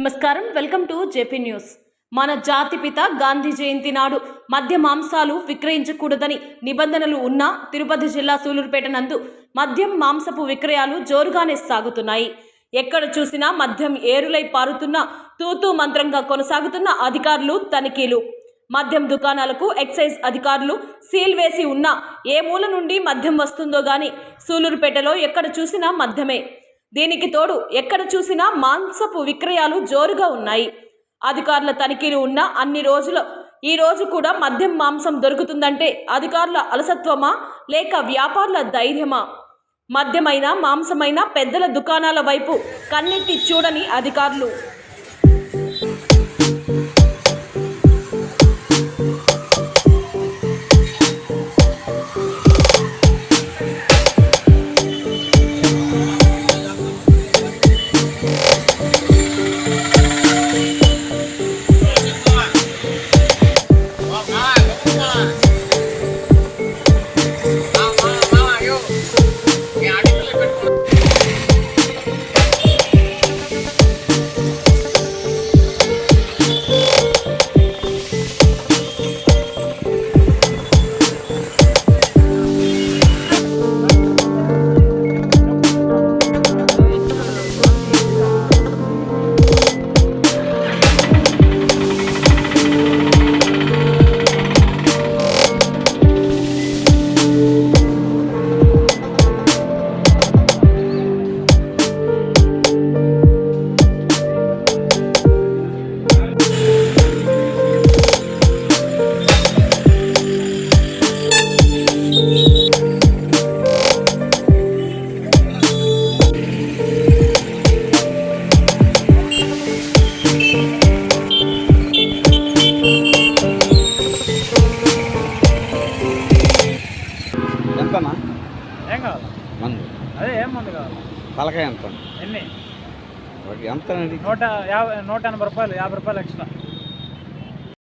నమస్కారం. Welcome to JP news. మన జాతిపిత గాంధీ జయంతి నాడు మద్య మాంసాలు విక్రయించకూడదని నిబంధనలు ఉన్నా తిరుపతి జిల్లా సూలూరుపేట నందు మద్యం మాంసపు విక్రయాలు జోరుగానే సాగుతున్నాయి. ఎక్కడ చూసినా మద్యం ఏరులై పారుతున్న తూతూ మంత్రంగా కొనసాగుతున్న అధికారులు తనిఖీలు. మద్యం దుకాణాలకు ఎక్సైజ్ అధికారులు సీల్ వేసి ఉన్నా ఏ మూల నుండి మద్యం వస్తుందో గాని సూలూరుపేటలో ఎక్కడ చూసినా మద్యమే. దీనికి తోడు ఎక్కడ చూసినా మాంసపు విక్రయాలు జోరుగా ఉన్నాయి. అధికారుల తనిఖీలు ఉన్న అన్ని రోజులు ఈ రోజు కూడా మద్యం మాంసం దొరుకుతుందంటే అధికారుల అలసత్వమా లేక వ్యాపారుల ధైర్యమా? మద్యమైన మాంసమైన పెద్దల దుకాణాల వైపు కన్నెత్తి చూడని అధికారులు. Thank you. మందు. అదే ఏం మంది కావాలి? తలకాయ ఎంత? ఎన్ని? ఒకటి ఎంత నూట యాభై నూట ఎనభై రూపాయలు యాభై రూపాయలు ఎక్స్ట్రా.